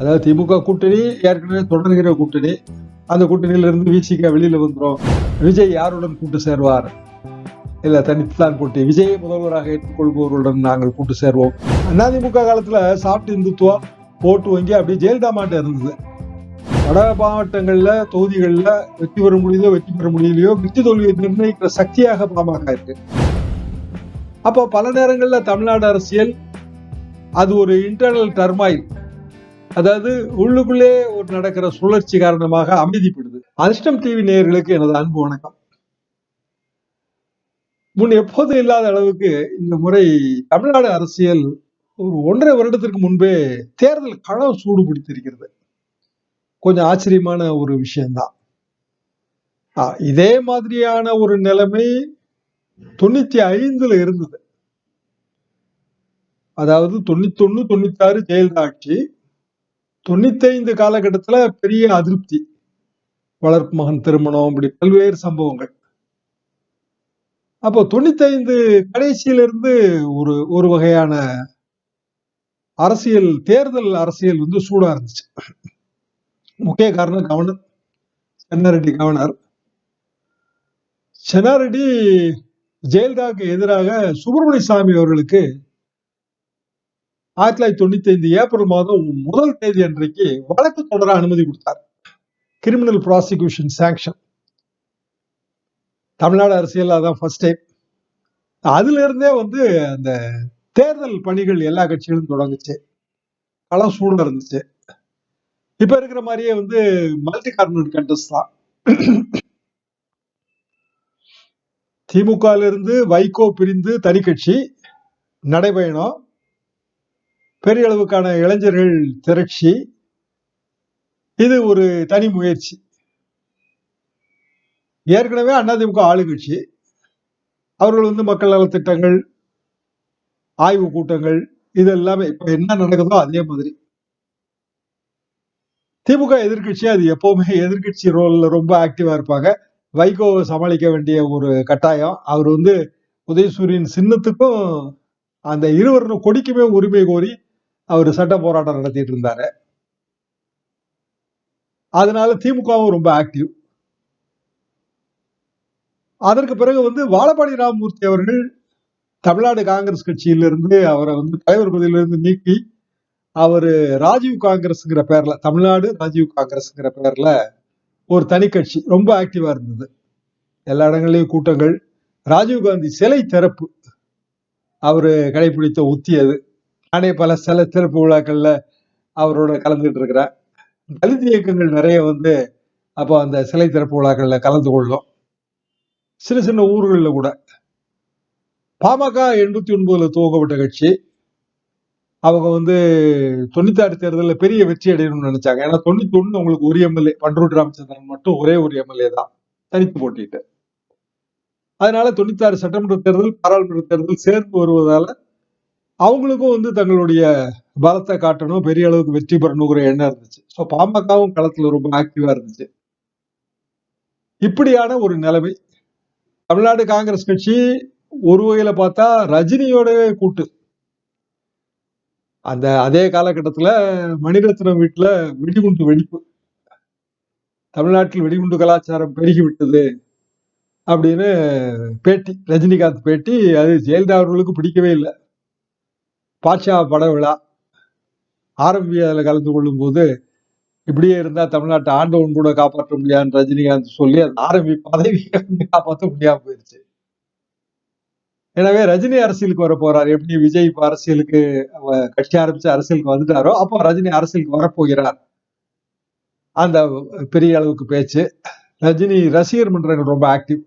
அதாவது திமுக கூட்டணி ஏற்கனவே தொடர்கிற கூட்டணி. அந்த கூட்டணியிலிருந்து விசிக வெளியில வந்துரும். விஜய் யாருடன் கூட்டு சேர்வார்? இல்லை தனித்துதான் கூட்டி விஜயை முதல்வராக ஏற்றுக்கொள்பவர்களுடன் நாங்கள் கூட்டு சேர்வோம். அதிமுக காலத்துல சாப்பிட்டு இந்துத்துவா ஓட்டு வங்கி அப்படியே ஜெயலலிதா மாட்ட இருந்தது. வட மாவட்டங்களில் தொகுதிகளில் வெற்றி பெற முடியுதோ வெற்றி பெற முடியலையோ வெற்றி தோல்வியை நிர்ணயிக்கிற சக்தியாக பாமக இருக்கு. அப்போ பல நேரங்களில் தமிழ்நாடு அரசியல் அது ஒரு இன்டர்னல் டர்மாயில் அதாவது உள்ளுக்குள்ளே ஒரு நடக்கிற சுழற்சி காரணமாக அமைதிப்படுது. அதிர்ஷ்டம் டிவி நேயர்களுக்கு எனது அன்பு வணக்கம். முன் எப்போதும் இல்லாத அளவுக்கு இந்த முறை தமிழ்நாடு அரசியல் ஒரு ஒன்றரை வருடத்திற்கு முன்பே தேர்தல் களம் சூடு பிடித்திருக்கிறது கொஞ்சம் ஆச்சரியமான ஒரு விஷயம்தான். இதே மாதிரியான ஒரு நிலைமை தொண்ணூத்தி ஐந்துல இருந்தது. அதாவது தொண்ணூத்தொன்னு தொண்ணூத்தாறு ஜெயலலிதா ஆட்சி தொண்ணூத்தைந்து காலகட்டத்துல பெரிய அதிருப்தி. வளர்ப்பு மகன் திருமணம் இப்படி பல்வேறு சம்பவங்கள். அப்போ தொண்ணூத்தைந்து கடைசியில இருந்து ஒரு ஒரு வகையான அரசியல் தேர்தல் அரசியல் வந்து சூடா இருந்துச்சு. முக்கிய காரணம் கவர்னர் சென்னாரெட்டி கவர்னர். சென்னாரெட்டி ஜெயலலிதாவுக்கு எதிராக சுப்பிரமணிய சாமி அவர்களுக்கு ஆயிரத்தி தொள்ளாயிரத்தி தொண்ணூத்தி ஐந்து ஏப்ரல் மாதம் முதல் தேதி அன்றைக்கு வழக்கு தொடர அனுமதி கொடுத்தார். கிரிமினல் ப்ராசிக்யூஷன் சாங்ஷன் தமிழ்நாடு அரசியல் அதான் ஃபர்ஸ்ட் டைம் அதுல இருந்தே வந்து அந்த தேர்தல் பணிகள் எல்லா கட்சிகளும் தொடங்குச்சு. களம் சூழ்நிலை இருந்துச்சு. இப்ப இருக்கிற மாதிரியே வந்து மல்டி கார்னர் கண்டஸ்ட் தான். திமுகல இருந்து வைகோ பிரிந்து தனி கட்சி நடைபயணம். பெரிய அளவுக்கான இளைஞர்கள் திரட்சி. இது ஒரு தனி முயற்சி. ஏற்கனவே அதிமுக ஆளுங்கட்சி. அவர்கள் வந்து மக்கள் நலத் திட்டங்கள் ஆய்வு கூட்டங்கள் இது எல்லாமே இப்ப என்ன நடக்குதோ அதே மாதிரி. திமுக எதிர்கட்சி அது எப்பவுமே எதிர்க்கட்சி ரோல்ல ரொம்ப ஆக்டிவா இருப்பாங்க. வைகோவை சமாளிக்க வேண்டிய ஒரு கட்டாயம். அவர் வந்து உதயசூரியன் சின்னத்துக்கும் அந்த இருவரும் கொடிக்குமே உரிமை கோரி அவர் சட்ட போராட்டம் நடத்திட்டு இருந்தாரு. அதனால திமுகவும் ரொம்ப ஆக்டிவ் அதற்கு பிறகு வந்து வாழப்பாடி ராமமூர்த்தி அவர்கள் தமிழ்நாடு காங்கிரஸ் கட்சியிலிருந்து அவரை வந்து தலைவர் பதவியிலிருந்து நீக்கி அவரு ராஜீவ் காங்கிரஸ்ங்கிற பேர்ல தமிழ்நாடு ராஜீவ் காங்கிரஸ்ங்கிற பேர்ல ஒரு தனி கட்சி ரொம்ப ஆக்டிவா இருந்தது. எல்லா இடங்கள்லயும் கூட்டங்கள். ராஜீவ் காந்தி சிலை திறப்பு அவரு கடைபிடித்த உத்தி அது. நானே பல சில திறப்பு விழாக்கள்ல அவரோட கலந்துகிட்டு இருக்கிறேன் தலித் இயக்கங்கள் நிறைய வந்து அப்போ அந்த சிலை திறப்பு விழாக்கள்ல கலந்து கொள்ளும். சின்ன சின்ன ஊர்களில் கூட. பாமக எண்பத்தி ஒன்பதுல துவக்கப்பட்ட கட்சி. அவங்க வந்து தொண்ணூத்தாறு தேர்தலில் பெரிய வெற்றி அடையணும்னு நினைச்சாங்க. ஏன்னா தொண்ணூத்தி ஒண்ணு அவங்களுக்கு ஒரு எம்எல்ஏ பன்ருட்டி ராமச்சந்திரன் மட்டும் ஒரே ஒரு எம்எல்ஏ தான். தனித்து போட்டிட்டு அதனால தொண்ணூத்தாறு சட்டமன்ற தேர்தல் பாராளுமன்ற தேர்தல் சேர்ந்து வருவதால அவங்களுக்கும் வந்து தங்களுடைய பலத்தை காட்டணும் பெரிய அளவுக்கு வெற்றி பெறணுங்கிற எண்ணம் இருந்துச்சு. ஸோ பாமகவும் களத்துல ரொம்ப ஆக்டிவா இருந்துச்சு. இப்படியான ஒரு நிலைமை. தமிழ்நாடு காங்கிரஸ் கட்சி ஒரு வகையில பார்த்தா ரஜினியோட கூட்டு. அந்த அதே காலகட்டத்துல மணிரத்னம் வீட்டுல வெடிகுண்டு வெடிப்பு. தமிழ்நாட்டில் வெடிகுண்டு கலாச்சாரம் பெருகி விட்டது அப்படின்னு பேட்டி ரஜினிகாந்த் பேட்டி அது ஜெயலலிதா அவர்களுக்கு பிடிக்கவே இல்லை. பாட்ஷா பட விழா ஆரம்பியதில் கலந்து கொள்ளும் போது இப்படியே இருந்தா தமிழ்நாட்டை ஆண்டவன் கூட காப்பாற்ற முடியாதுன்னு ரஜினிகாந்த் சொல்லி அந்த ஆரம்பி பதவியை வந்து காப்பாற்ற முடியாம போயிருச்சு. எனவே ரஜினி அரசியலுக்கு வர போறார். எப்படி விஜய் இப்ப அரசியலுக்கு அவ- கட்சி ஆரம்பிச்சு அரசியலுக்கு வந்துட்டாரோ அப்போ ரஜினி அரசியலுக்கு வரப்போகிறார். அந்த பெரிய அளவுக்கு பேச்சு. ரஜினி ரசிகர் மன்றங்கள் ரொம்ப ஆக்டிவ்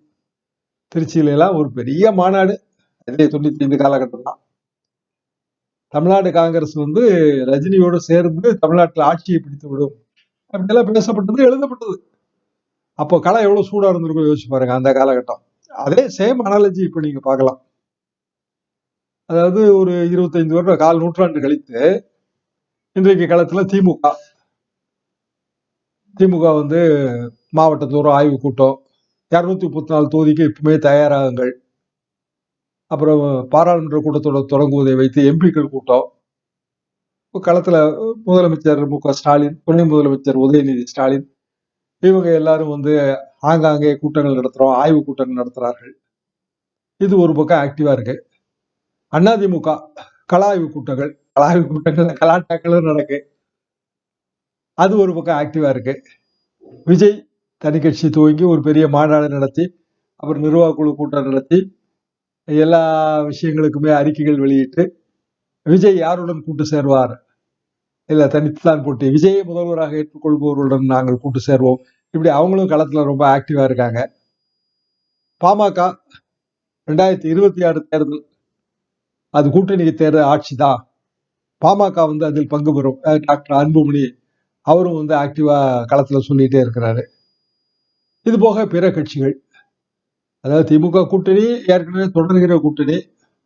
திருச்சியில எல்லாம் ஒரு பெரிய மாநாடு. அதே தொண்ணூத்தி ஐந்து காலகட்டம் தான் தமிழ்நாடு காங்கிரஸ் வந்து ரஜினியோடு சேர்ந்து தமிழ்நாட்டில் ஆட்சியை பிடித்து விடும். அப்படியெல்லாம் பேசப்பட்டது எழுதப்பட்டது. அப்போ களம் எவ்வளவு சூடா இருந்திருக்கும் யோசிச்சு பாருங்க அந்த காலகட்டம். அதே சேம் அனாலஜி இப்ப நீங்க பார்க்கலாம். அதாவது ஒரு இருபத்தைந்து வருடம் கால் நூற்றாண்டு கழித்து இன்றைக்கு காலத்தில் திமுக. திமுக வந்து மாவட்டத்தோறும் ஆய்வு கூட்டம் இரநூத்தி முப்பத்தி நாலு தொகுதிக்கு இப்பவுமே தயாராகுங்கள். அப்புறம் பாராளுமன்ற கூட்டத்தோட தொடங்குவதை வைத்து எம்பிக்கள் கூட்டம். களத்தில் முதலமைச்சர் மு க ஸ்டாலின் துணை முதலமைச்சர் உதயநிதி ஸ்டாலின் இவங்க எல்லாரும் வந்து ஆங்காங்கே கூட்டங்கள் நடத்துகிறோம் ஆய்வு கூட்டங்கள் நடத்துகிறார்கள் இது ஒரு பக்கம் ஆக்டிவாக இருக்கு. அதிமுக கலாய்வு கூட்டங்கள் கலாய்வு கூட்டங்கள் கலாட்டாக்களும் நடக்கு. அது ஒரு பக்கம் ஆக்டிவா இருக்கு. விஜய் தனி கட்சி துவங்கி ஒரு பெரிய மாநாடு நடத்தி அப்புறம் நிர்வாக குழு கூட்டம் நடத்தி எல்லா விஷயங்களுக்குமே அறிக்கைகள் வெளியிட்டு விஜய் யாருடன் கூட்டு சேர்வார்? இல்லை தனித்துதான் போட்டி. விஜயை முதல்வராக ஏற்றுக்கொள்பவர்களுடன் நாங்கள் கூட்டு சேர்வோம். இப்படி அவங்களும் களத்தில் ரொம்ப ஆக்டிவாக இருக்காங்க. பாமக ரெண்டாயிரத்தி இருபத்தி ஆறு தேர்தல் அது கூட்டணி தேர்தல் ஆட்சி தான். பாமக வந்து அதில் பங்கு பெறும். டாக்டர் அன்புமணி அவரும் வந்து ஆக்டிவாக களத்தில் சொல்லிகிட்டே இருக்கிறாரு. இது போக பிற கட்சிகள் அதாவது திமுக கூட்டணி ஏற்கனவே தொடர்கிற கூட்டணி.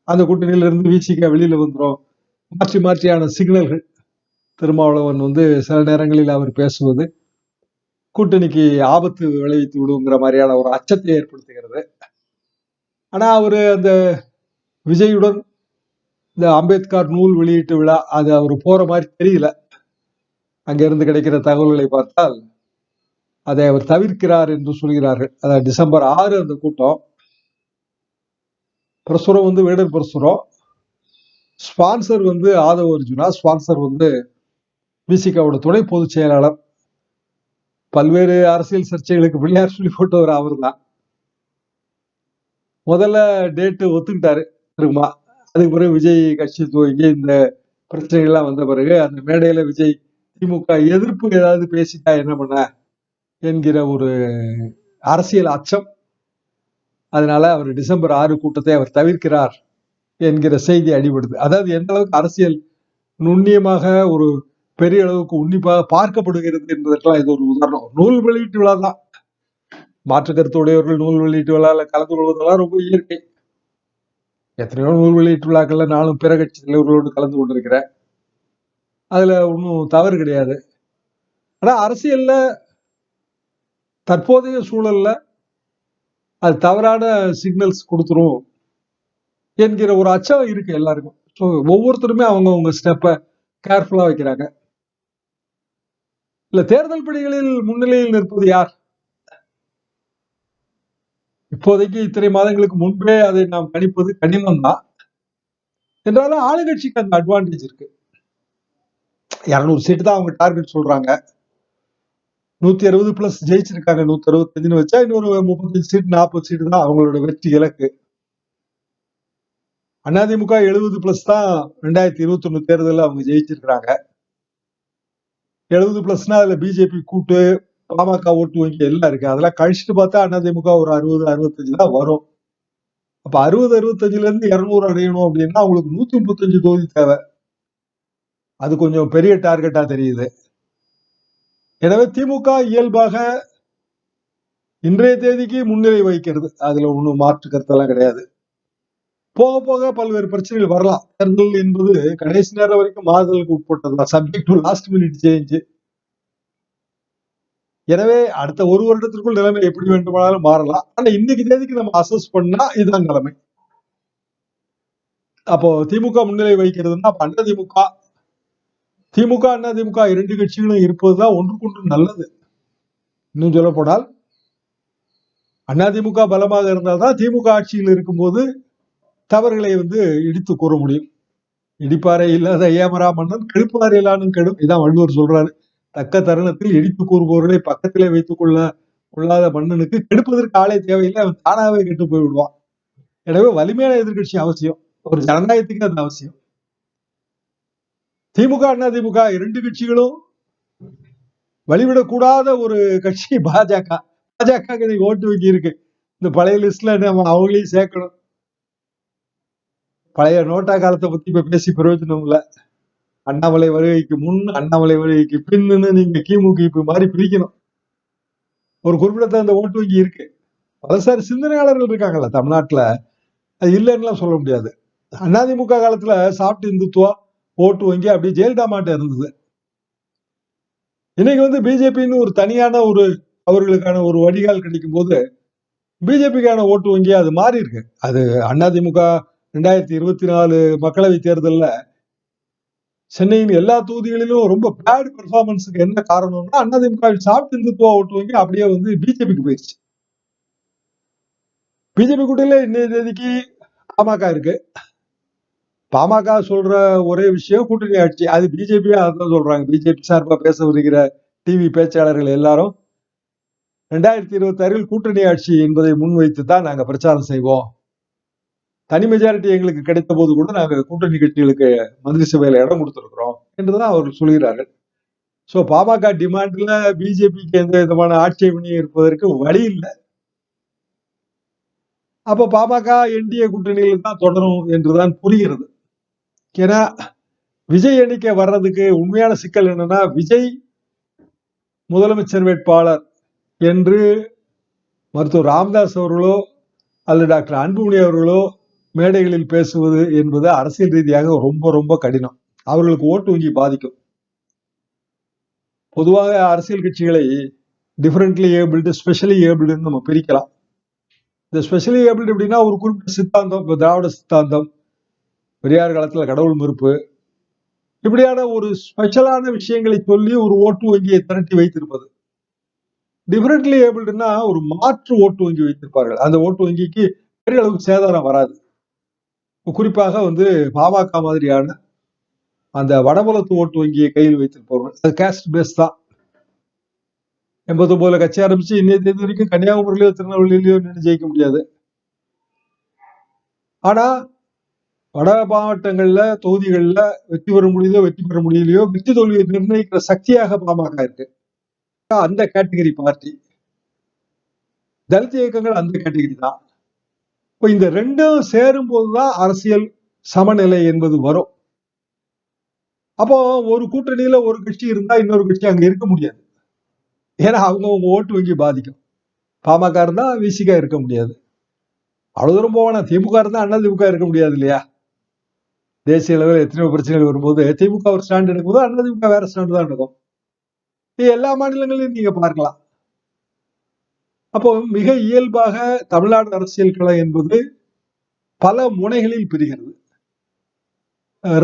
அந்த கூட்டணியிலிருந்து விசிக வெளியில் வந்துரும். மாற்றி மாற்றியான சிக்னல்கள். திருமாவளவன் வந்து சில நேரங்களில் அவர் பேசுவது கூட்டணிக்கு ஆபத்து விளைவித்து விடுங்கிற மாதிரியான ஒரு அச்சத்தை ஏற்படுத்துகிறது. ஆனால் அவர் அந்த விஜயுடன் இந்த அம்பேத்கர் நூல் வெளியீட்டு விழா அது அவர் போகிற மாதிரி தெரியல. அங்கேருந்து கிடைக்கிற தகவல்களை பார்த்தால் அதை அவர் தவிர்க்கிறார் என்று சொல்கிறார்கள். அதாவது டிசம்பர் ஆறு அந்த கூட்டம். பிரசுரம் வந்து வேடர் பிரசுரம். ஸ்பான்சர் வந்து ஆதவ அர்ஜுனா ஸ்பான்சர் வந்து விசிகாவோட துணை பொதுச் செயலாளர். பல்வேறு அரசியல் சர்ச்சைகளுக்கு பிள்ளையார் சொல்லி போட்டவர் அவர் தான் முதல்ல டேட்டு ஒத்துக்கிட்டாரு திரும்ப அதுக்கு பிறகு விஜய் கட்சி துவங்கி இந்த பிரச்சனைகள்லாம் வந்த பிறகு அந்த மேடையில விஜய் திமுக எதிர்ப்பு ஏதாவது பேசிட்டா என்ன பண்ண? என்கிற ஒரு அரசியல் அச்சம். அதனால அவர் டிசம்பர் ஆறு கூட்டத்தை அவர் தவிர்க்கிறார் என்கிற செய்தி அடிபடுது. அதாவது எந்த அளவுக்கு அரசியல் நுண்ணியமாக ஒரு பெரிய அளவுக்கு உன்னிப்பாக பார்க்கப்படுகிறது என்பதற்கெல்லாம் இது ஒரு உதாரணம். நூல் வெளியீட்டு விழா தான். மாற்று கருத்துடையவர்கள் நூல் வெளியீட்டு விழாவில் கலந்து கொள்வதெல்லாம் ரொம்ப இயற்கை. எத்தனையோ நூல் வெளியீட்டு விழாக்கள்ல நானும் பிற கட்சி தலைவர்களோடு கலந்து கொண்டிருக்கிறேன். அதுல ஒன்றும் தவறு கிடையாது. ஆனால் அரசியல்ல தற்போதைய சூழல்ல அது தவறான சிக்னல்ஸ் கொடுத்துரும் என்கிற ஒரு அச்சம் இருக்கு எல்லாருக்கும். ஸோ ஒவ்வொருத்தருமே அவங்க அவங்க ஸ்டெப்பை கேர்ஃபுல்லா வைக்கிறாங்க. இல்ல தேர்தல் பணிகளில் முன்னிலையில் நிற்பது யார்? இப்போதைக்கு இத்தனை மாதங்களுக்கு முன்பே அதை நாம் கணிப்பது கடினம் தான் என்றாலும் ஆளுங்கட்சிக்கு அந்த அட்வான்டேஜ் இருக்கு. இரநூறு சீட்டு தான் அவங்க டார்கெட் சொல்றாங்க. நூத்தி அறுபது பிளஸ் ஜெயிச்சிருக்காங்க. நூத்தி அறுபத்தஞ்சுன்னு வச்சா இன்னொரு முப்பத்தஞ்சு சீட் நாற்பது சீட்டு தான் அவங்களோட வெற்றி இலக்கு. அதிமுக எழுபது பிளஸ் தான் ரெண்டாயிரத்தி இருபத்தி ஒண்ணு தேர்தலில் அவங்க ஜெயிச்சிருக்கிறாங்க. எழுபது பிளஸ்னா அதுல பிஜேபி கூட்டு பாமக ஓட்டு வங்கி எல்லாம் இருக்கு. அதெல்லாம் கழிச்சுட்டு பார்த்தா அதிமுக ஒரு அறுபது அறுபத்தஞ்சு தான் வரும். அப்ப அறுபது அறுபத்தஞ்சுல இருந்து இருநூறு அடையணும் அப்படின்னா அவங்களுக்கு நூத்தி முப்பத்தஞ்சு தொகுதி தேவை. அது கொஞ்சம் பெரிய டார்கெட்டா தெரியுது. எனவே திமுக இயல்பாக இன்றைய தேதிக்கு முன்னிலை வகிக்கிறது. அதுல ஒன்றும் மாற்று கருத்தெல்லாம் கிடையாது. போக போக பல்வேறு பிரச்சனைகள் வரலாம். தேர்தல் என்பது கடைசி நேரம் வரைக்கும் மாறுதலுக்கு உட்பட்டதுதான். Subject to last minute change எனவே அடுத்த ஒரு வருடத்திற்குள் நிலைமை எப்படி வேண்டுமானாலும் மாறலாம். ஆனா இன்னைக்கு தேதிக்கு நம்ம அசஸ் பண்ணா இதுதான் நிலைமை. அப்போ திமுக முன்னிலை வகிக்கிறதுன்னா அப்ப திமுக திமுக அண்ணா திமுக இரண்டு கட்சிகளும் இருப்பதுதான் ஒன்றுக்கொன்று நல்லது. இன்னும் சொல்ல போனால் அதிமுக பலமாக இருந்தால்தான் திமுக ஆட்சியில் இருக்கும்போது தவறுகளை வந்து இடித்து கூற முடியும். இடிப்பாறை இல்லாத ஏமரா மன்னன் கெடுப்பாறை இல்லானும் கெடும். இதான் வள்ளுவர் சொல்றாரு. தக்க தருணத்தில் இடித்து கூறுபவர்களை பக்கத்திலே வைத்துக் கொள்ள கொள்ளாத மன்னனுக்கு கெடுப்பதற்கு ஆளே தேவையில்லை. அவன் தானாவே கெட்டு போய் விடுவான் எனவே வலிமையான எதிர்கட்சி அவசியம். ஒரு ஜனநாயகத்துக்கு அது அவசியம். திமுக அண்ணா திமுக? இரண்டு கட்சிகளும் வழிவிடக்கூடாத ஒரு கட்சி பாஜக. பாஜக இன்னைக்கு ஓட்டு வங்கி இருக்கு இந்த பழைய லிஸ்ட்ல நம்ம அவங்களையும் சேர்க்கணும். பழைய நோட்டா காலத்தை பத்தி இப்ப பேசி பிரயோஜனம் இல்ல. அண்ணாமலை வருகைக்கு முன் அண்ணாமலை வருகைக்கு பின்னு நீங்க கிமுக மாதிரி பிரிக்கணும். ஒரு குறிப்பிடத்தகுந்த ஓட்டு வங்கி இருக்கு. பலசாரி சிந்தனையாளர்கள் இருக்காங்கல்ல தமிழ்நாட்டுல. அது இல்லைன்னுலாம் சொல்ல முடியாது. அதிமுக காலத்துல சாப்பிட்டு இந்துத்துவா ஓட்டு வங்கி அப்படியே ஜெயலலிதா மாட்ட இருந்தது இன்னைக்கு வந்து பிஜேபின்னு ஒரு தனியான ஒரு அவர்களுக்கான ஒரு வடிகால் கிடைக்கும் போது பிஜேபிக்கான ஓட்டு வங்கி அது மாறி இருக்கு. அது அதிமுக ரெண்டாயிரத்தி இருபத்தி நாலு மக்களவை தேர்தலில் சென்னையின் எல்லா தொகுதிகளிலும் ரொம்ப பேட் பெர்ஃபார்மன்ஸுக்கு என்ன காரணம்னா அதிமுக சாப்பிட்டு இந்துத்துவா ஓட்டு வங்கி அப்படியே வந்து பிஜேபிக்கு போயிடுச்சு பிஜேபி கூட்டத்தில் இன்னைய தேதிக்கு பாமக இருக்கு. பாமக சொல்ற ஒரே விஷயம் கூட்டணி ஆட்சி. அது பிஜேபியா அதான் சொல்றாங்க. பிஜேபி சார்பாக பேச வருகிற டிவி பேச்சாளர்கள் எல்லாரும் ரெண்டாயிரத்தி இருபத்தி ஆறில் கூட்டணி ஆட்சி என்பதை முன்வைத்து தான் நாங்க பிரச்சாரம் செய்வோம். தனி மெஜாரிட்டி எங்களுக்கு கிடைத்த போது கூட நாங்க கூட்டணி கட்சிகளுக்கு மந்திரி சபையில இடம் கொடுத்துருக்குறோம் என்றுதான் அவர்கள் சொல்கிறார்கள். சோ பாமக டிமாண்ட்ல பிஜேபிக்கு எந்த விதமான ஆட்சேபனையும் இருப்பதற்கு வழி இல்லை. அப்போ பாமக என்டிஏ கூட்டணியில் தான் தொடரும் என்றுதான் புரிகிறது. ஏன்னா விஜய் எண்ணிக்கை வர்றதுக்கு உண்மையான சிக்கல் என்னன்னா விஜய் முதலமைச்சர் வேட்பாளர் என்று மருத்துவர் ராமதாஸ் அவர்களோ அல்லது டாக்டர் அன்புமணி அவர்களோ மேடைகளில் பேசுவது என்பது அரசியல் ரீதியாக ரொம்ப ரொம்ப கடினம். அவர்களுக்கு ஓட்டு வங்கி பாதிக்கும். பொதுவாக அரசியல் கட்சிகளை டிஃப்ரெண்ட்லி ஏபிள்டு ஸ்பெஷலி ஏபிள்டுன்னு நம்ம பிரிக்கலாம். இந்த ஸ்பெஷலி ஏபிள்டு எப்படின்னா ஒரு குறிப்பிட்ட சித்தாந்தம் இப்போ திராவிட சித்தாந்தம் பெரியார் காலத்துல கடவுள் மறுப்பு. இப்படியான ஒரு ஸ்பெஷலான விஷயங்களை சொல்லி ஒரு ஓட்டு வங்கியை திரட்டி வைத்திருப்பது. டிஃபரெண்ட்லி ஏபிள்டுனா ஒரு மாற்று ஓட்டு வங்கி வைத்திருப்பார்கள். அந்த ஓட்டு வங்கிக்கு பெரிய அளவுக்கு சேதாரம் வராது. குறிப்பாக வந்து பாமக மாதிரியான அந்த வடபுலத்து ஓட்டு வங்கியை கையில் வைத்திருப்பவர்கள். அது கேஸ்ட் பேஸ் தான். எண்பது ஒன்பதுல கட்சி ஆரம்பிச்சு இன்னைய தேதி வரைக்கும் கன்னியாகுமரியிலயோ திருநெல்வேலியிலயோ நின்று ஜெயிக்க முடியாது. ஆனா வட மாவட்டங்கள்ல தொகுதிகள்ல வெற்றி பெற முடியுதோ வெற்றி பெற முடியலையோ வெற்றி தோல்வியை நிர்ணயிக்கிற சக்தியாக பாமக இருக்கு. அந்த கேட்டகரி பார்ட்டி தலித் இயக்கங்கள் அந்த கேட்டகரி தான். இப்போ இந்த ரெண்டும் சேரும் போதுதான் அரசியல் சமநிலை என்பது வரும். அப்போ ஒரு கூட்டணியில ஒரு கட்சி இருந்தா இன்னொரு கட்சி அங்க இருக்க முடியாது. ஏன்னா அவங்க அவங்க ஓட்டு வங்கி பாதிக்கும். பாமக இருந்தா விசிகா இருக்க முடியாது. அவ்வளவு தூரம் போவானா திமுக இருந்தா அண்ணா திமுக இருக்க முடியாது இல்லையா? தேசிய அளவில் எத்தனையோ பிரச்சனைகள் வரும்போது திமுக ஒரு ஸ்டாண்ட் எடுக்கும்போது அண்ணா வேற ஸ்டாண்ட் தான் எடுக்கும். இது எல்லா மாநிலங்களையும் நீங்க பார்க்கலாம். அப்போ மிக இயல்பாக தமிழ்நாடு அரசியல் களம் என்பது பல முனைகளில் பிரிகிறது.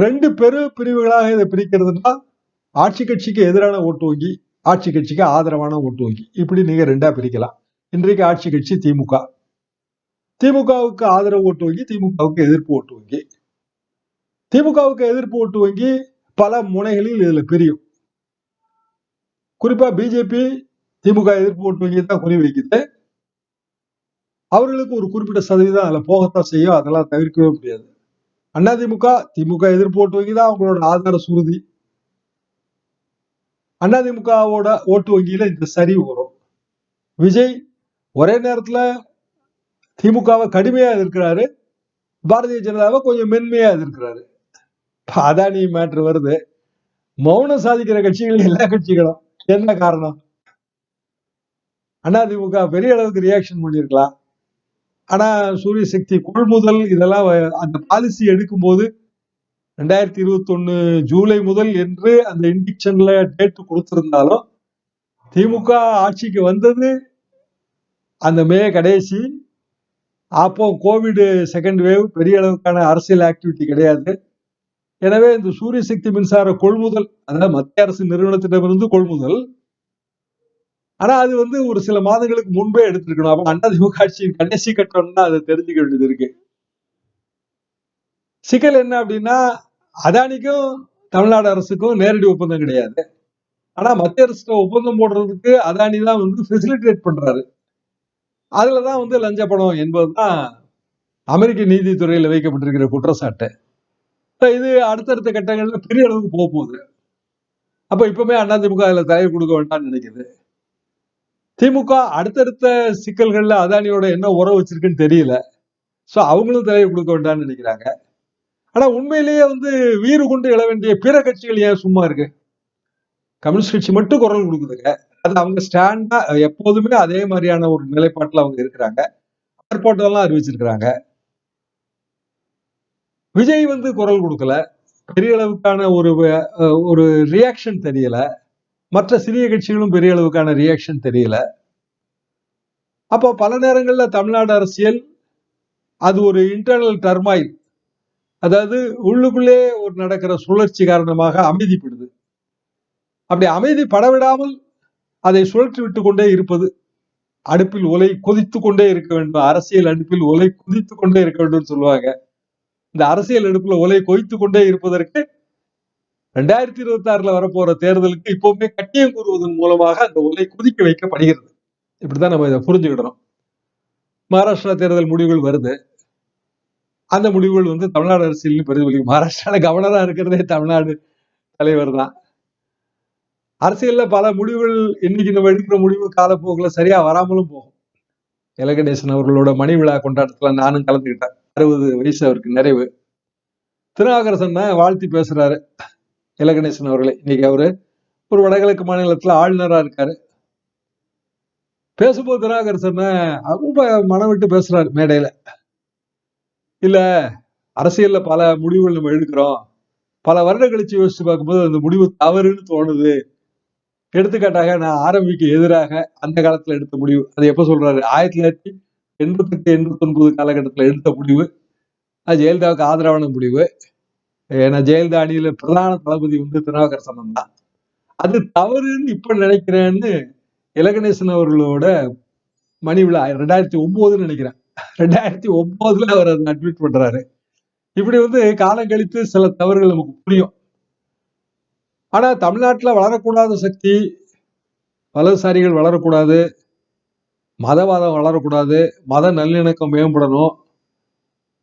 ரெண்டு பெரு பிரிவுகளாக இதை பிரிக்கிறதுனா ஆட்சி கட்சிக்கு எதிரான ஓட்டு வங்கி ஆட்சி கட்சிக்கு ஆதரவான ஓட்டு வங்கி இப்படி நீங்க ரெண்டா பிரிக்கலாம். இன்றைக்கு ஆட்சி கட்சி திமுக. திமுகவுக்கு ஆதரவு ஓட்டு வங்கி திமுகவுக்கு எதிர்ப்பு ஓட்டு வங்கி திமுகவுக்கு எதிர்ப்பு ஓட்டு வங்கி பல முனைகளில் இதுல பிரியும். குறிப்பா பிஜேபி திமுக எதிர்ப்பு ஓட்டு வங்கி தான் குறி வைக்குது அவர்களுக்கு ஒரு குறிப்பிட்ட சதவீதம் அதுல போகத்தான் செய்யும். அதெல்லாம் தவிர்க்கவே முடியாது. அதிமுக திமுக எதிர்ப்பு ஓட்டு வங்கி தான் அவங்களோட ஆதார சுருதி. அதிமுகவோட ஓட்டு வங்கியில இந்த சரிவு வரும். விஜய் ஒரே நேரத்துல திமுகவை கடுமையா எதிர்க்கிறாரு. பாரதிய ஜனதாவை கொஞ்சம் மென்மையா எதிர்க்கிறாரு. அதானி மேட்ரு வருது. மௌனம் சாதிக்கிற கட்சிகள் எல்லா கட்சிகளும். என்ன காரணம்? அதிமுக பெரிய அளவுக்கு ரியாக்ஷன் பண்ணியிருக்கலாம். ஆனா சூரிய சக்தி கொள்முதல் இதெல்லாம் வ- அந்த பாலிசி எடுக்கும்போது ரெண்டாயிரத்தி இருபத்தி ஒண்ணு ஜூலை முதல் என்று அந்த இண்டிக்ஷன்ல டேட் கொடுத்திருந்தாலும் திமுக ஆட்சிக்கு வந்தது அந்த மே கடைசி. அப்போ கோவிட் செகண்ட் வேவ் பெரிய அளவுக்கான அரசியல் ஆக்டிவிட்டி கிடையாது. எனவே இந்த சூரிய சக்தி மின்சார கொள்முதல் அதாவது மத்திய அரசு நிறுவனத்திடமிருந்து கொள்முதல் ஆனா அது வந்து ஒரு சில மாதங்களுக்கு முன்பே எடுத்திருக்கணும். அப்ப அதிமுக ஆட்சியின் கடைசி கட்டம்னா அதை தெரிஞ்சுக்க வேண்டியது இருக்கு. சிக்கல் என்ன அப்படின்னா அதானிக்கும் தமிழ்நாடு அரசுக்கும் நேரடி ஒப்பந்தம் கிடையாது. ஆனா மத்திய அரசு ஒப்பந்தம் போடுறதுக்கு அதானி தான் வந்து ஃபெசிலிட்டேட் பண்றாரு. அதுலதான் வந்து லஞ்ச பணம் என்பதுதான் அமெரிக்க நீதித்துறையில் வைக்கப்பட்டிருக்கிற குற்றச்சாட்டு. இது அடுத்தடுத்த கட்டங்கள்ல பெரிய அளவுக்கு போக போகுது. அப்ப இப்பவுமே அதிமுக அதுல தலைவர் கொடுக்க வேண்டாம்னு நினைக்குது. திமுக அடுத்தடுத்த சிக்கல்கள்ல அதானியோட என்ன உறவு வச்சிருக்குன்னு தெரியல. ஸோ அவங்களும் தலைவர் கொடுக்க வேண்டாம்னு நினைக்கிறாங்க. ஆனா உண்மையிலேயே வந்து வீறு கொண்டு எழ வேண்டிய பிற கட்சிகள் ஏன் சும்மா இருக்கு? கம்யூனிஸ்ட் கட்சி மட்டும் குரல் கொடுக்குதுங்க. அது அவங்க ஸ்டாண்டா எப்போதுமே அதே மாதிரியான ஒரு நிலைப்பாட்டுல அவங்க இருக்கிறாங்க. ஆர்ப்பாட்டம்லாம் அறிவிச்சிருக்கிறாங்க. விஜய் வந்து குரல் கொடுக்கல. பெரிய அளவுக்கான ஒரு ஒரு ரியாக்ஷன் தெரியல. மற்ற சிறிய கட்சிகளும் பெரிய அளவுக்கான ரியாக்ஷன் தெரியல. அப்போ பல நேரங்களில் தமிழ்நாடு அரசியல் அது ஒரு இன்டர்னல் டர்மாயில் அதாவது உள்ளுக்குள்ளே ஒரு நடக்கிற சுழற்சி காரணமாக அமைதிப்படுது. அப்படி அமைதி படவிடாமல் அதை சுழற்றி விட்டு கொண்டே இருப்பது அடுப்பில் ஒலை கொதித்து கொண்டே இருக்க வேண்டும் அரசியல் அடுப்பில் ஒலை கொதித்து கொண்டே இருக்க வேண்டும் சொல்லுவாங்க. இந்த அரசியல் எடுப்புல ஒலை கொதித்து கொண்டே இருப்பதற்கு ரெண்டாயிரத்தி இருபத்தி ஆறுல வரப்போற தேர்தலுக்கு இப்பவுமே கட்டியம் கூறுவதன் மூலமாக அந்த ஒலை குதிக்க வைக்கப்படுகிறது. இப்படிதான் நம்ம இதை புரிஞ்சுக்கிடணும். மகாராஷ்டிரா தேர்தல் முடிவுகள் வருது. அந்த முடிவுகள் வந்து தமிழ்நாடு அரசியல் பிரதிபலிக்கும். மகாராஷ்டிரால கவர்னரா இருக்கிறதே தமிழ்நாடு தலைவர் தான். அரசியல்ல பல முடிவுகள் இன்னைக்கு நம்ம எடுக்கிற முடிவு காலப்போக்குல சரியா வராமலும் போகும். இலகணேசன் அவர்களோட மணி விழா கொண்டாட்டத்துல நானும் கலந்துக்கிட்டேன். அறுபது வயசு அவருக்கு நிறைவு. திருநாகரசன் வாழ்த்தி பேசுறாரு. இலகணேசன் அவர்களை. இன்னைக்கு அவரு ஒரு வடகிழக்கு மாநிலத்துல ஆளுநரா இருக்காரு. பேசும்போது திருநாகரசன் ரொம்ப மனம் விட்டு பேசுறாரு மேடையில. இல்ல அரசியல்ல பல முடிவுகள் நம்ம எடுக்கிறோம். பல வருடம் கழிச்சு யோசிச்சு பார்க்கும்போது அந்த முடிவு தவறுன்னு தோணுது. எடுத்துக்காட்டாக நான் ஆரம்பிக்கு எதிராக அந்த காலத்துல எடுத்த முடிவு. அது எப்ப சொல்றாரு? ஆயிரத்தி தொள்ளாயிரத்தி எண்பத்தெட்டு எண்பத்தி ஒன்பது காலகட்டத்துல எடுத்த முடிவு. அது ஜெயலலிதாவுக்கு ஆதரவான முடிவு. ஏன்னா ஜெயலலிதா அணியில பிரதான தளபதி வந்து திருநாவுக்கரசன் தான் அது தவறுன்னு இப்ப நினைக்கிறேன்னு இலகணேசன் அவர்களோட மணி விழா ரெண்டாயிரத்தி ஒன்பதுன்னு நினைக்கிறேன். ரெண்டாயிரத்தி ஒன்பதுல அவர் அதை அட்மிட் பண்றாரு. இப்படி வந்து காலம் கழித்து சில தவறுகள் நமக்கு புரியும். ஆனா தமிழ்நாட்டுல வளரக்கூடாத சக்தி வலதுசாரிகள் வளரக்கூடாது. மதவாதம் வளரக்கூடாது மத நல்லிணக்கம் மேம்படணும்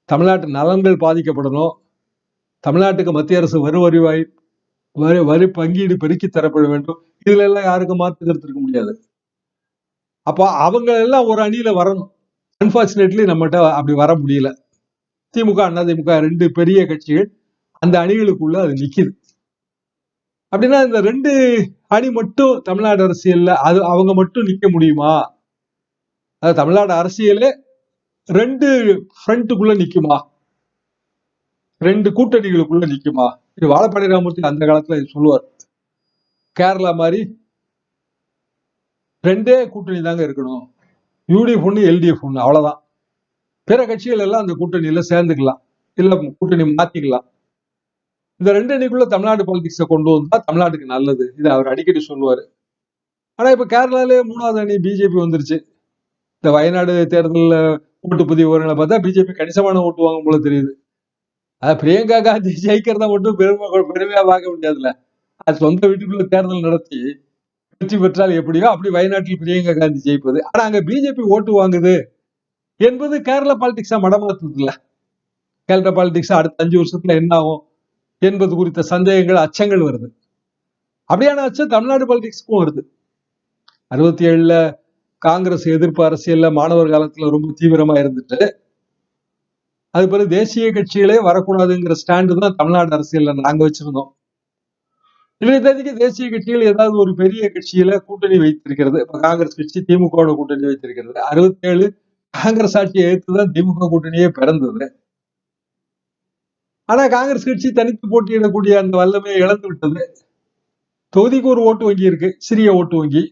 தமிழ்நாட்டு நலன்கள் பாதிக்கப்படணும் தமிழ்நாட்டுக்கு மத்திய அரசு வரி வருவாய் வரி வரி பங்கீடு பெருக்கி தரப்பட வேண்டும். இதுல எல்லாம் யாருக்கும் மாற்று கருத்து இருக்க முடியாது. அப்போ அவங்க எல்லாம் ஒரு அணியில வரணும். அன்பார்ச்சுனேட்லி நம்மகிட்ட அப்படி வர முடியல. திமுக அண்ணா திமுக ரெண்டு பெரிய கட்சிகள் அந்த அணிகளுக்குள்ள அது நிக்குது. அப்படின்னா இந்த ரெண்டு அணி மட்டும் தமிழ்நாடு அரசியல்ல அது அவங்க மட்டும் நிக்க முடியுமா? அது தமிழ்நாடு அரசியலே ரெண்டு ஃப்ரண்ட்டுக்குள்ள நிக்குமா? ரெண்டு கூட்டணிகளுக்குள்ள நிக்குமா? இது வாழப்பாடி ராமூர்த்தி அந்த காலத்துல சொல்லுவார். கேரளா மாதிரி ரெண்டே கூட்டணி தாங்க இருக்கணும். யூடிஎஃப் ஒன்று எல்டிஎஃப் ஒன்று அவ்வளவுதான். பிற கட்சிகள் எல்லாம் அந்த கூட்டணியில சேர்ந்துக்கலாம். இல்ல கூட்டணி மாத்திக்கலாம். இந்த ரெண்டு அணிக்குள்ள தமிழ்நாடு பாலிடிக்ஸை கொண்டு வந்தா தமிழ்நாட்டுக்கு நல்லது. இது அவர் அடிக்கடி சொல்லுவாரு. ஆனா இப்ப கேரளாலே மூணாவது அணி பிஜேபி வந்துருச்சு. இந்த வயநாடு தேர்தலில் ஓட்டுப்பதிவு விவரங்களை பார்த்தா பிஜேபி கணிசமான ஓட்டு வாங்கும் போல தெரியுது. அது பிரியங்கா காந்தி ஜெயிக்கிறத மட்டும் பெருமை பெருமையா பார்க்க முடியாதுல்ல. அது சொந்த வீட்டுக்குள்ள தேர்தல் நடத்தி வெற்றி பெற்றால் எப்படியோ அப்படி வயநாட்டில் பிரியங்கா காந்தி ஜெயிப்பது. ஆனா அங்க பிஜேபி ஓட்டு வாங்குது என்பது கேரளா பாலிடிக்ஸா மடமாத்துது இல்ல கேரளா பாலிடிக்ஸ் அடுத்த அஞ்சு வருஷத்துல என்ன ஆகும் என்பது குறித்த சந்தேகங்கள் அச்சங்கள் வருது. அப்படியான அச்சம் தமிழ்நாடு பாலிடிக்ஸ்க்கும் வருது. அறுபத்தி ஏழுல காங்கிரஸ் எதிர்ப்பு அரசியல்ல மாணவர் காலத்துல ரொம்ப தீவிரமா இருந்துட்டு அது பிறகு தேசிய கட்சிகளே வரக்கூடாதுங்கிற ஸ்டாண்டு தான் தமிழ்நாடு அரசியல்ல நாங்க வச்சிருந்தோம். இன்றைய தேசிய கட்சிகள் ஏதாவது ஒரு பெரிய கட்சியில கூட்டணி வைத்திருக்கிறது இப்ப காங்கிரஸ் கட்சி திமுகவோட கூட்டணி வைத்திருக்கிறது அறுபத்தி ஏழு காங்கிரஸ் ஆட்சியை எதிர்த்துதான் திமுக கூட்டணியே பிறந்தது. ஆனா காங்கிரஸ் கட்சி தனித்து போட்டியிடக்கூடிய அந்த வல்லமையை இழந்து விட்டது. தொகுதிக்கு ஒரு ஓட்டு வங்கி இருக்கு சிறிய ஓட்டு வங்கி.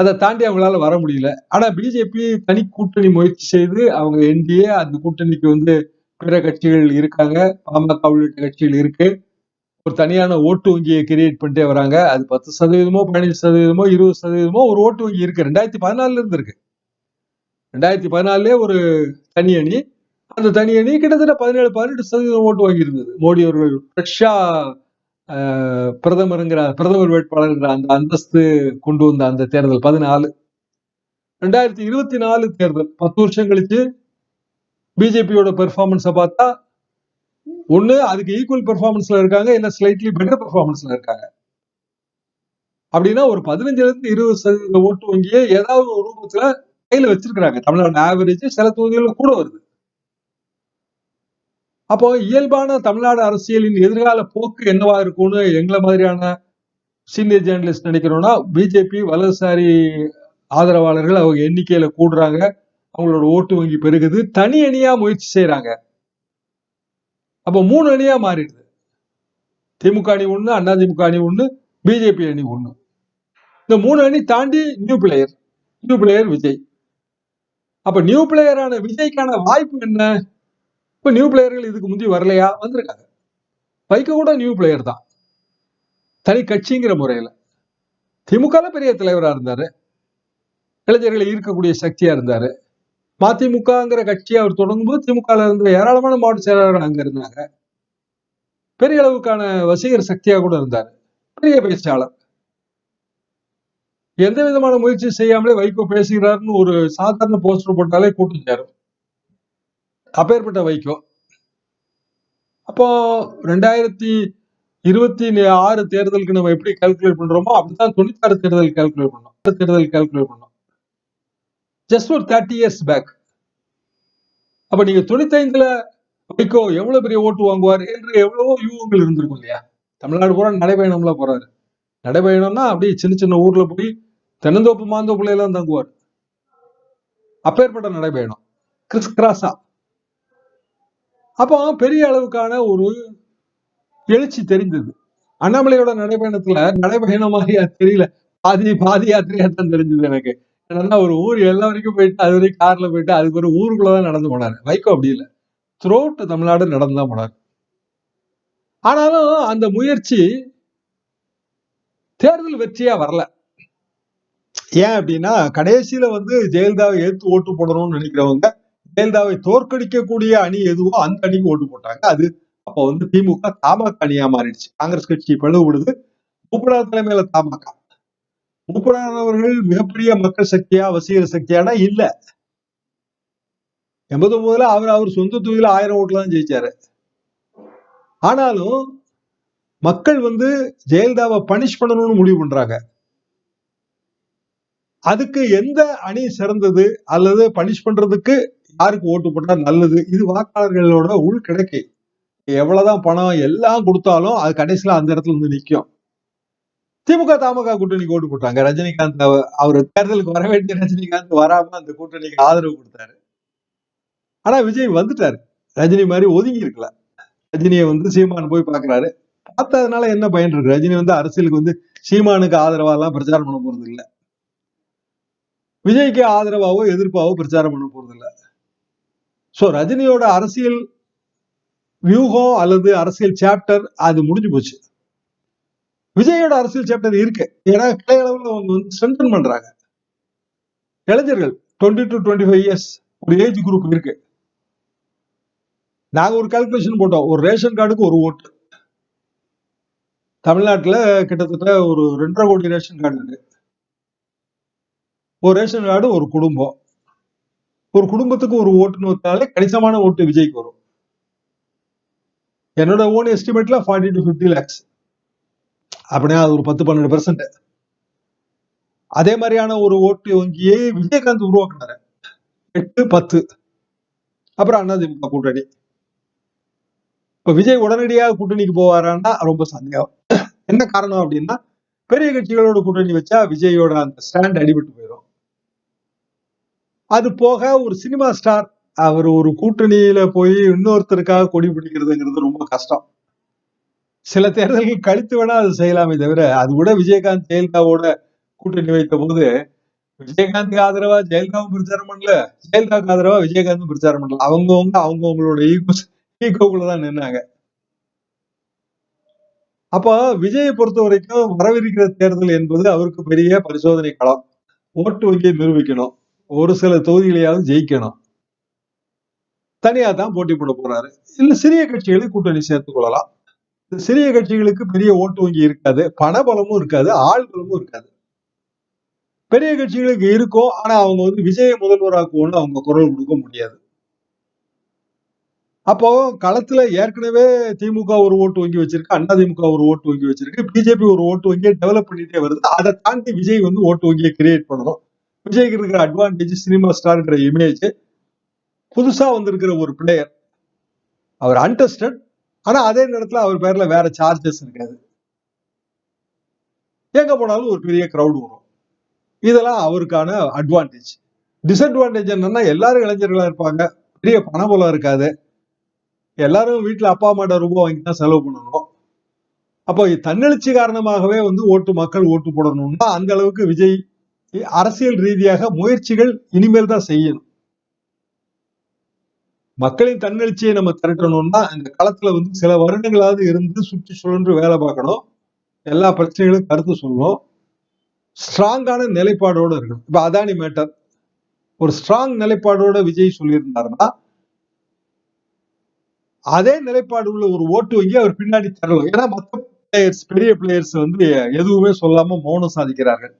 அதை தாண்டி அவங்களால வர முடியல. ஆனா பிஜேபி தனி கூட்டணி முயற்சி செய்து அவங்க என்டிஏ அந்த கூட்டணிக்கு வந்து பிற கட்சிகள் இருக்காங்க. பாமக உள்ளிட்ட கட்சிகள் இருக்கு. ஒரு தனியான ஓட்டு வங்கியை கிரியேட் பண்ணிட்டே வராங்க. அது பத்து சதவீதமோ பதினஞ்சு சதவீதமோ இருபது சதவீதமோ ஒரு ஓட்டு வங்கி இருக்கு. ரெண்டாயிரத்தி பதினாலுல இருந்து இருக்கு. ரெண்டாயிரத்தி பதினாலே ஒரு தனி அணி. அந்த தனி அணி கிட்டத்தட்ட பதினேழு பதினெட்டு சதவீதம் ஓட்டு வாங்கியிருந்தது. மோடி அவர்கள் ஃப்ரெஷ்ஷா பிரதமருங்கிற பிரதமர் வேட்பாளருங்கிற அந்த அந்தஸ்து கொண்டு வந்த அந்த தேர்தல் பதினாலு. ரெண்டாயிரத்தி இருபத்தி நாலு தேர்தல். பத்து வருஷம் கழிச்சு பிஜேபியோட பெர்ஃபார்மன்ஸை பார்த்தா ஒண்ணு அதுக்கு ஈக்குவல் பெர்ஃபார்மன்ஸ்ல இருக்காங்க இல்ல ஸ்லைட்லி பெட்டர் பெர்ஃபார்மன்ஸ்ல இருக்காங்க. அப்படின்னா ஒரு பதினஞ்சுலேருந்து இருபது சதவீத ஓட்டு வங்கியை ஏதாவது ஒரு ரூபத்துல கையில வச்சிருக்கிறாங்க. தமிழ்நாடு ஆவரேஜ் சில தொகுதிகளில் கூட வருது. அப்போ இயல்பான தமிழ்நாடு அரசியலின் எதிர்கால போக்கு என்னவா இருக்கும்னு எங்களை மாதிரியான சீனியர் ஜேர்னலிஸ்ட் நினைக்கிறோம்னா பிஜேபி வலதுசாரி ஆதரவாளர்கள் அவங்க எண்ணிக்கையில கூடுறாங்க. அவங்களோட ஓட்டு வங்கி பெருகுது. தனி அணியா முயற்சி செய்யறாங்க அப்போ மூணு அணியா மாறிடுது. திமுக அணி ஒண்ணு அண்ணா திமுக அணி ஒண்ணு பிஜேபி அணி ஒண்ணு. இந்த மூணு அணி தாண்டி new player new player Vijay. அப்ப நியூ பிளேயரான விஜய்க்கான வாய்ப்பு என்ன? இப்ப நியூ பிளேயர்கள் இதுக்கு முந்தி வரலையா? வந்திருக்காங்க. வைக்க கூட நியூ பிளேயர் தான். தனி கட்சிங்கிற முறையில. திமுகல பெரிய தலைவரா இருந்தாரு. இளைஞர்களை ஈர்க்கக்கூடிய சக்தியா இருந்தாரு. மதிமுகங்கிற கட்சி அவர் தொடங்கும்போது திமுக இருந்த ஏராளமான மாவட்ட செயலாளர்கள் அங்க இருந்தாங்க. பெரிய அளவுக்கான வசீகர சக்தியா கூட இருந்தார். பெரிய பேச்சாளர். எந்த விதமான முயற்சி செய்யாமலே வைகோ பேசுகிறாருன்னு ஒரு சாதாரண போஸ்டர் போட்டாலே கூட்டம் சேரும். அப்பேற்பட்ட வைகோ. அப்போ ரெண்டாயிரத்தி இருபத்தி ஆறு தேர்தலுக்கு நம்ம எப்படி கால்குலேட் பண்றோமோ அப்படித்தான் தொண்ணூத்தாறு தேர்தல் கால்குலேட் பண்ணோம். தேர்தல் கால்குலேட் பண்ணோம். ஜஸ்ட் ஒரு தேர்ட்டி இயர்ஸ் பேக் அப்ப நீங்க தொண்ணூத்தைந்துல வைகோ எவ்வளவு பெரிய ஓட்டு வாங்குவார் என்று எவ்வளவோ யூகங்கள் இருந்திருக்கும் இல்லையா? தமிழ்நாடு பூரா நடைபயணம்லாம் போறாரு. நடைபயணம்னா அப்படியே சின்ன சின்ன ஊர்ல போய் தென்னந்தோப்பு மாந்தோப்புல எல்லாம் தங்குவார். அப்பேற்பட்ட நடைபயணம். கிறிஸ் கிராஸா அப்போ பெரிய அளவுக்கான ஒரு எழுச்சி தெரிந்தது. அண்ணாமலையோட நடைபயணத்துல நடைபயணம் மாதிரியா தெரியல. பாதி பாதி யாத்திரையா தான் தெரிஞ்சது எனக்கு. என்னன்னா ஒரு ஊர் எல்லா வரைக்கும் போயிட்டு அது வரைக்கும் கார்ல போயிட்டு அதுக்கு ஒரு ஊருக்குள்ளதான் நடந்து போனாரு. வைகோ அப்படி இல்லை. த்ரோட்டு தமிழ்நாடு நடந்துதான் போனார். ஆனாலும் அந்த முயற்சி தேர்தல் வெற்றியா வரல. ஏன் அப்படின்னா கடைசியில வந்து ஜெயலலிதாவை ஏத்து ஓட்டு போடணும்னு நினைக்கிறவங்க ஜெயலலிதாவை தோற்கடிக்கக்கூடிய அணி எதுவோ அந்த அணிக்கு ஓட்டு போட்டாங்க. அது அப்ப வந்து திமுக தமாக அணியா மாறிடுச்சு. காங்கிரஸ் கட்சி பிளவுபடுது மூப்பனார் தலைமையில தமாக மூப்பனானவர்கள் மிகப்பெரிய மக்கள் சக்தியா வசீகர சக்தியானா? இல்ல. எண்பது ஒன்பதுல அவர் அவர் சொந்த தொகுதியில ஆயிரம் ஓட்டுல தான் ஜெயிச்சாரு. ஆனாலும் மக்கள் வந்து ஜெயலலிதாவை பனிஷ் பண்ணணும்னு முடிவு பண்றாங்க. அதுக்கு எந்த அணி சிறந்தது அல்லது பனிஷ் பண்றதுக்கு யாருக்கு ஓட்டு போட்டா நல்லது? இது வாக்காளர்களோட உள் கிடைக்கை. எவ்வளவுதான் பணம் எல்லாம் கொடுத்தாலும் அது கடைசியில அந்த இடத்துல வந்து நிக்கும். திமுக தமுக கூட்டணிக்கு ஓட்டு போட்டாங்க. ரஜினிகாந்த் அவர் தேர்தலுக்கு வர வேண்டிய ரஜினிகாந்த் வராம அந்த கூட்டணிக்கு ஆதரவு கொடுத்தாரு. ஆனா விஜய் வந்துட்டாரு. ரஜினி மாதிரி ஒதுங்கி இருக்கல. ரஜினியை வந்து சீமான் போய் பாக்குறாரு. பார்த்ததுனால என்ன பயன் இருக்கு? ரஜினி வந்து அரசியலுக்கு வந்து சீமானுக்கு ஆதரவா எல்லாம் பிரச்சாரம் பண்ண போறது இல்லை விஜய்க்கு ஆதரவாவோ எதிர்ப்பாவோ பிரச்சாரம் பண்ண போறது இல்லை சோ ரஜினியோட அரசியல் வியூகம் அல்லது அரசியல் சாப்டர் அது முடிஞ்சு போச்சு. விஜயோட அரசியல் சாப்டர் இருக்கு. ஏன்னா கிளை அளவில் அவங்க வந்து ஸ்ட்ரென்தன் பண்றாங்க. இளைஞர்கள் twenty to twenty five years ஒரு ஏஜ் குரூப் இருக்கு. நாங்க ஒரு கால்குலேஷன் போட்டோம். ஒரு ரேஷன் கார்டுக்கு ஒரு ஓட்டு. தமிழ்நாட்டுல கிட்டத்தட்ட ஒரு ரெண்டரை கோடி ரேஷன் கார்டு இருக்கு. ஒரு ரேஷன் கார்டு ஒரு குடும்பம். ஒரு குடும்பத்துக்கு ஒரு ஓட்டுன்னு வந்தாலே கணிசமான ஓட்டு விஜய்க்கு வரும். என்னோட ஓன் எஸ்டிமேட்ல ஃபார்ட்டி டு ஃபிஃப்டி லேக்ஸ் அப்படின்னா அது ஒரு பத்து பன்னெண்டு பெர்சன்ட் அதே மாதிரியான ஒரு ஓட்டு வங்கியை விஜயகாந்த் உருவாக்குனாரு. எட்டு பத்து. அப்புறம் அண்ணாதிமுக கூட்டணி. இப்ப விஜய் உடனடியாக கூட்டணிக்கு போவாரான்னா ரொம்ப சந்தேகம். என்ன காரணம் அப்படின்னா பெரிய கட்சிகளோட கூட்டணி வச்சா விஜயோட அந்த ஸ்டாண்ட் அடிபட்டு போயிடும் அது போக ஒரு சினிமா ஸ்டார் அவர் ஒரு கூட்டணியில போய் இன்னொருத்தருக்காக கொடி பிடிக்கிறதுங்கிறது ரொம்ப கஷ்டம். சில தேர்தல்கள் கழித்து வேணா அது செய்யலாமே தவிர அது கூட விஜயகாந்த் ஜெயலலிதாவோட கூட்டணி வைத்த போது விஜயகாந்துக்கு ஆதரவா ஜெயலலிதாவும் பிரச்சாரம் பண்ணல ஜெயலலிதாவுக்கு ஆதரவா விஜயகாந்தும் பிரச்சாரம் பண்ணல. அவங்கவுங்க அவங்கவுங்களோட ஈகோ ஈகோக்குள்ளதான் நின்னாங்க. அப்போ விஜயை பொறுத்த வரைக்கும் வரவிருக்கிற தேர்தல் என்பது அவருக்கு பெரிய பரிசோதனை களம். ஓட்டு வங்கியை நிரூபிக்கணும். ஒரு சில தொகுதிகளையாவது ஜெயிக்கணும். தனியா தான் போட்டி போட போறாரு. இல்ல சிறிய கட்சிகளை கூட்டணி சேர்த்துக் கொள்ளலாம். சிறிய கட்சிகளுக்கு பெரிய ஓட்டு வங்கி இருக்காது. பணபலமும் இருக்காது. ஆள்பலமும் இருக்காது. பெரிய கட்சிகளுக்கு இருக்கும் ஆனா அவங்க வந்து விஜய முதல்வராக்குவோம்னு அவங்க குரல் கொடுக்க முடியாது. அப்போ களத்துல ஏற்கனவே திமுக ஒரு ஓட்டு வங்கி வச்சிருக்கு அண்ணா திமுக ஒரு ஓட்டு வங்கி வச்சிருக்கு பிஜேபி ஒரு ஓட்டு வங்கியை டெவலப் பண்ணிட்டே வருது. அதை தாண்டி விஜய் வந்து ஓட்டு வங்கியை கிரியேட் பண்ணணும். விஜய்க்கு இருக்கிற அட்வான்டேஜ் சினிமா ஸ்டார்ன்ற இமேஜ் புதுசா வந்திருக்கிற ஒரு பிளேயர் அவர் அன்டெஸ்டட் ஆனா அதே நேரத்துல அவர் பேர்ல வேற சார்ஜஸ் இருக்காது. எங்க போனாலும் ஒரு பெரிய க்ரௌடு வரும். இதெல்லாம் அவருக்கான அட்வான்டேஜ் டிஸ்அட்வான்டேஜ் என்னன்னா எல்லாரும் இளைஞர்களா இருப்பாங்க. பெரிய பணபலம் இருக்காது. எல்லாரும் வீட்டுல அப்பா அம்மாட்ட ரூபாய் வாங்கி தான் செலவு பண்ணணும். அப்போ தன்னெழுச்சி காரணமாகவே வந்து ஓட்டு மக்கள் ஓட்டு போடணும்னா அந்த அளவுக்கு விஜய் அரசியல் ரீதியாக முயற்சிகள் இனிமேல் தான் செய்யணும். மக்களின் தன்னெழுச்சியை நம்ம திரட்டணும்னா இந்த காலத்துல வந்து சில வருடங்களாவது இருந்து சுற்றி சுழன்று வேலை பார்க்கணும். எல்லா பிரச்சனைகளும் கருத்து சொல்லணும். ஸ்ட்ராங்கான நிலைப்பாடோட இருக்கணும். இப்போ அதானி மேட்டர் ஒரு ஸ்ட்ராங் நிலைப்பாடோட விஜய் சொல்லியிருந்தாருன்னா அதே நிலைப்பாடு உள்ள ஒரு ஓட்டு வங்கி அவர் பின்னாடி தரலாம் ஏன்னா மற்ற பிளேயர்ஸ் பெரிய பிளேயர்ஸ் வந்து எதுவுமே சொல்லாம மௌனம் சாதிக்கிறார்கள்.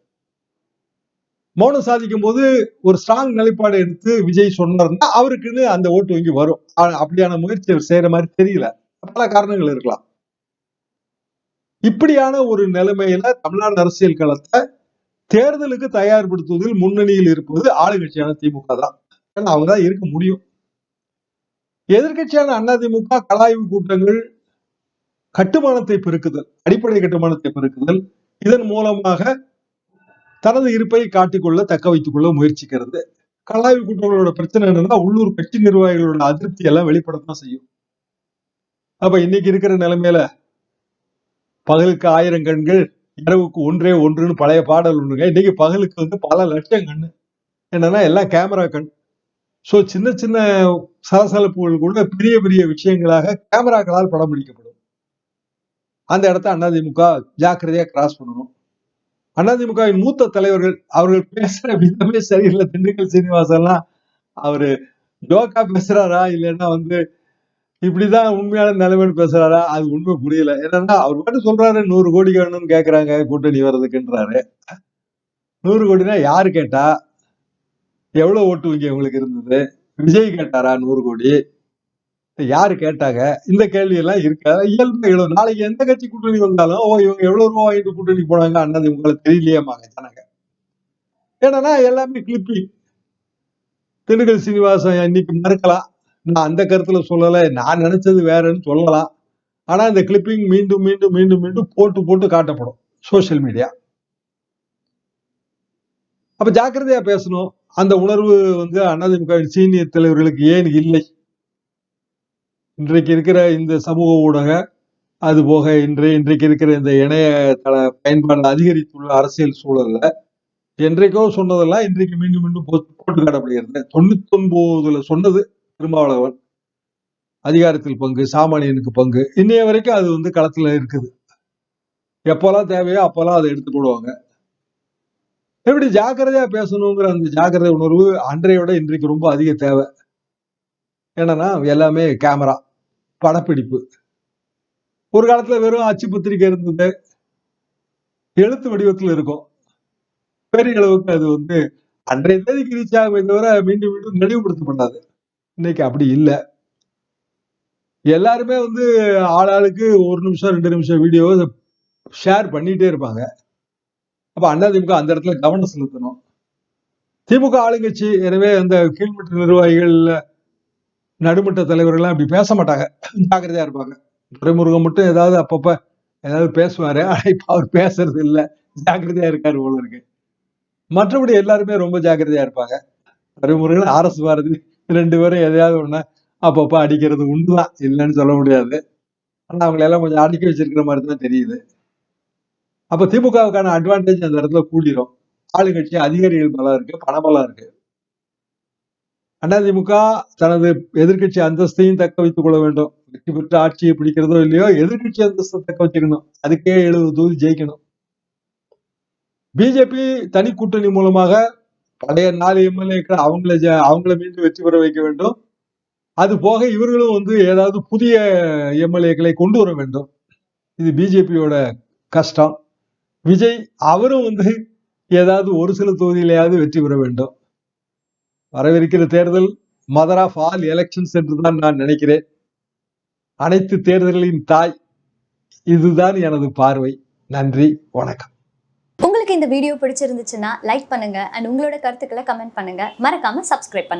மௌனம் சாதிக்கும் போது ஒரு ஸ்ட்ராங் நிலைப்பாடு எடுத்து விஜய் சொன்னார்னா அவருக்குன்னு அந்த ஓட்டு வங்கி வரும். அப்படியான முயற்சி அவர் செய்யற மாதிரி தெரியல. பல காரணங்கள் இருக்கலாம். இப்படியான ஒரு நிலைமையில தமிழ்நாடு அரசியல் களத்தை தேர்தலுக்கு தயார்படுத்துவதில் முன்னணியில் இருப்பது ஆளுங்கட்சியான திமுக தான். ஏன்னா அவங்க தான் இருக்க முடியும். எதிர்க்கட்சியான அதிமுக கலாய்வு கூட்டங்கள் கட்டுமானத்தை பெருக்குதல் அடிப்படை கட்டுமானத்தை பெருக்குதல். இதன் மூலமாக தனது இருப்பை காட்டிக்கொள்ள தக்க வைத்துக் கொள்ள முயற்சிக்கிறது. கலாய்வு கூட்டங்களோட பிரச்சனை என்னன்னா உள்ளூர் கட்சி நிர்வாகிகளோட அதிருப்தி எல்லாம் வெளிப்படத்தான் செய்யும். அப்ப இன்னைக்கு இருக்கிற நிலைமையில பகலுக்கு ஆயிரம் கண்கள் இரவுக்கு ஒன்றே ஒன்றுன்னு பழைய பாடல் ஒண்ணுங்க இன்னைக்கு பகலுக்கு வந்து பல லட்சம் கண்ணு. என்னன்னா எல்லாம் கேமரா கண். சோ சின்ன சின்ன சலசலப்புகள் கூட பெரிய பெரிய விஷயங்களாக கேமராக்களால் படம் பிடிக்கப்படும். அந்த இடத்த அதிமுக ஜாக்கிரதையா கிராஸ் பண்ணணும். அதிமுகவின் மூத்த தலைவர்கள் அவர்கள் பேசுற விதமே சரியில்லை. திண்டுக்கல் சீனிவாசன்லாம் அவரு ஜோக்கா பேசுறாரா இல்லைன்னா வந்து இப்படிதான் உண்மையான நிலைமைன்னு பேசுறாரா? அது உண்மை புரியல. என்னன்னா அவர் பாட்டு சொல்றாரு நூறு கோடி வேணும்னு கேக்குறாங்க கூட்டணி வர்றதுக்குன்றாரு. நூறு கோடினா யாரு கேட்டா? எவ்வளவு ஓட்டு இங்க உங்களுக்கு இருந்தது? விஜய் கேட்டாரா நூறு கோடி? யாரு கேட்டாங்க? இந்த கேள்வி எல்லாம் இயல்பு எழுதும் நாளைக்கு எந்த கட்சி கூட்டணி வந்தாலும் ஓ இவங்க எவ்வளவு ரூபா வாங்கிட்டு கூட்டணி போனாங்க அண்ணது உங்களுக்கு தெரியலையேமாங்க ஜனங்க. ஏன்னா எல்லாமே கிளிப்பிங் திண்டுக்கல் சீனிவாசன் இன்னைக்கு மறுக்கலாம். நான் அந்த கருத்துல சொல்லலை. நான் நினைச்சது வேறன்னு சொல்லலாம். ஆனா இந்த கிளிப்பிங் மீண்டும் மீண்டும் மீண்டும் மீண்டும் போட்டு போட்டு காட்டப்படும் சோசியல் மீடியா அப்ப ஜாக்கிரதையா பேசணும். அந்த உணர்வு வந்து அதிமுக சீனியர் தலைவர்களுக்கு ஏன் இல்லை? இன்றைக்கு இருக்கிற இந்த சமூக ஊடக அது போக இன்றைய இன்றைக்கு இருக்கிற இந்த இணையதள பயன்பாடு அதிகரித்துள்ள அரசியல் சூழல்ல என்றைக்கோ சொன்னதெல்லாம் இன்றைக்கு மீண்டும் மீண்டும் போட்டு காட்டப்படுகிறது. தொண்ணூத்தி ஒன்பதுல சொன்னது திருமாவளவன். அதிகாரத்தில் பங்கு சாமானியனுக்கு பங்கு. இன்னைய வரைக்கும் அது வந்து களத்துல இருக்குது. எப்போல்லாம் தேவையோ அப்போல்லாம் அதை எடுத்து போடுவாங்க. எப்படி ஜாக்கிரதையா பேசணுங்கிற அந்த ஜாக்கிரதை உணர்வு அன்றையோட இன்றைக்கு ரொம்ப அதிக தேவை. என்னன்னா எல்லாமே கேமரா. படப்பிடிப்பு. ஒரு காலத்துல வெறும் அச்சு பத்திரிக்கை இருந்தது. எழுத்து வடிவத்தில் இருக்கும். பெரிய அளவுக்கு அது வந்து அன்றைய தேதிக்கு ரீச் ஆகுமே தவிர மீண்டும் மீண்டும் நினைவுபடுத்தப்படாது இன்னைக்கு அப்படி இல்லை. எல்லாருமே வந்து ஆளாளுக்கு ஒரு நிமிஷம் ரெண்டு நிமிஷம் வீடியோ ஷேர் பண்ணிட்டே இருப்பாங்க. அப்ப அதிமுக அந்த இடத்துல கவனம் செலுத்தணும். திமுக ஆளுங்கட்சி எனவே அந்த கீழ்மட்ட நிர்வாகிகள் நடுமட்ட தலைவர்கள்லாம் அப்படி பேச மாட்டாங்க ஜாக்கிரதையா இருப்பாங்க. துரைமுருகன் மட்டும் ஏதாவது அப்பப்ப ஏதாவது பேசுவாரு. ஆனா இப்ப அவர் பேசுறது இல்லை. ஜாக்கிரதையா இருக்காரு போல இருக்கு. மற்றபடி எல்லாருமே ரொம்ப ஜாக்கிரதையா இருப்பாங்க. துரைமுருகன் ஆர்எஸ் பாரதி ரெண்டு பேரும் எதையாவது ஒண்ணு அப்பப்ப அடிக்கிறது உண்டுதான் இல்லைன்னு சொல்ல முடியாது. ஆனா அவங்களை எல்லாம் கொஞ்சம் அடிக்க வச்சிருக்கிற மாதிரி தான் தெரியுது. அப்ப திமுகவுக்கான அட்வான்டேஜ் அந்த இடத்துல கூடிரும். ஆளுங்கட்சி அதிகாரிகள் பலம் இருக்கு பணபலம் இருக்கு. அதிமுக தனது எதிர்கட்சி அந்தஸ்தையும் தக்க வைத்துக் கொள்ள வேண்டும். வெற்றி பெற்று ஆட்சியை பிடிக்கிறதோ இல்லையோ எதிர்க்கட்சி அந்தஸ்தை தக்க வச்சுக்கணும் அதுக்கே எழுபது தொகுதி ஜெயிக்கணும். பிஜேபி தனி கூட்டணி மூலமாக பழைய நாலு எம்எல்ஏக்கள் அவங்கள அவங்கள மீண்டும் வெற்றி பெற வைக்க வேண்டும். அது போக இவர்களும் வந்து ஏதாவது புதிய எம்எல்ஏக்களை கொண்டு வர வேண்டும். இது பிஜேபியோட கஷ்டம். விஜய் அவரும் வந்து ஏதாவது ஒரு சில தொகுதியிலேயாவது வெற்றி பெற வேண்டும். வரவிருக்கிற தேர்தல் மதர் ஆஃப் ஆல் எலெக்ஷன்ஸ் என்று தான் நான் நினைக்கிறேன். அனைத்து தேர்தல்களின் தாய் இதுதான் எனது பார்வை. நன்றி வணக்கம். உங்களுக்கு இந்த வீடியோ பிடிச்சிருந்துச்சுன்னா லைக் பண்ணுங்க அண்ட் உங்களோட கருத்துக்களை கமெண்ட் பண்ணுங்க. மறக்காம சப்ஸ்கிரைப் பண்ணுங்க.